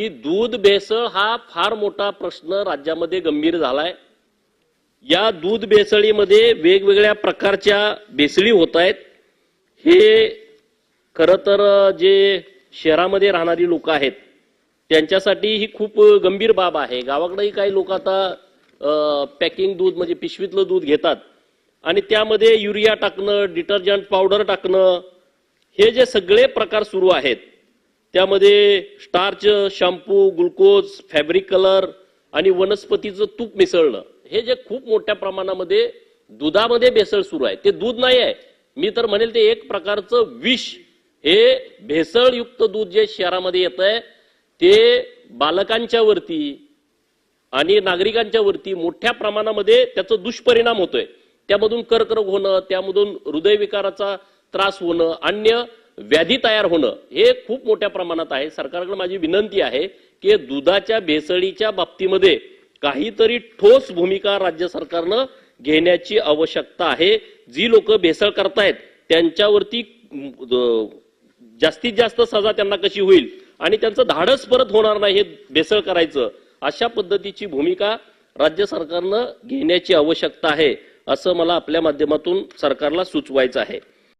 की दूध भेसळ हा फार मोठा प्रश्न राज्यामध्ये गंभीर झालाय. या दूध भेसळीमध्ये वेगवेगळ्या प्रकारच्या भेसळी होत आहेत. हे खरं तर जे शहरामध्ये राहणारी लोक आहेत त्यांच्यासाठी ही खूप गंभीर बाब आहे. गावाकडेही काही लोक आता पॅकिंग दूध म्हणजे पिशवीतलं दूध घेतात आणि त्यामध्ये युरिया टाकणं डिटर्जंट पावडर टाकणं हे जे सगळे प्रकार सुरू आहेत त्यामध्ये starch shampoo glucose fabric colour आणि वनस्पतीचं तूप मिसळणं हे जे खूप मोठ्या प्रमाणामध्ये दुधामध्ये भेसळ सुरू आहे. ते दूध नाही आहे. मी तर म्हणेल ते एक प्रकारचं विष. हे भेसळयुक्त दूध जे शहरामध्ये येत आहे ते बालकांच्या वरती आणि नागरिकांच्या वरती मोठ्या प्रमाणामध्ये त्याचा दुष्परिणाम होतोय. त्यामधून कर्करोग होणं त्यामधून हृदयविकाराचा त्रास होणं अन्य व्याधी तयार होणं हे खूप मोठ्या प्रमाणात आहे. सरकारकडे माझी विनंती आहे की दुधाच्या भेसळीच्या बाबतीमध्ये काहीतरी ठोस भूमिका राज्य सरकारनं घेण्याची आवश्यकता आहे. जी लोक भेसळ करतायत त्यांच्यावरती जास्तीत जास्त सजा त्यांना कशी होईल आणि त्यांचं धाडस परत होणार नाही हे भेसळ करायचं अशा पद्धतीची भूमिका राज्य सरकारनं घेण्याची आवश्यकता आहे असं मला आपल्या माध्यमातून सरकारला सुचवायचं आहे.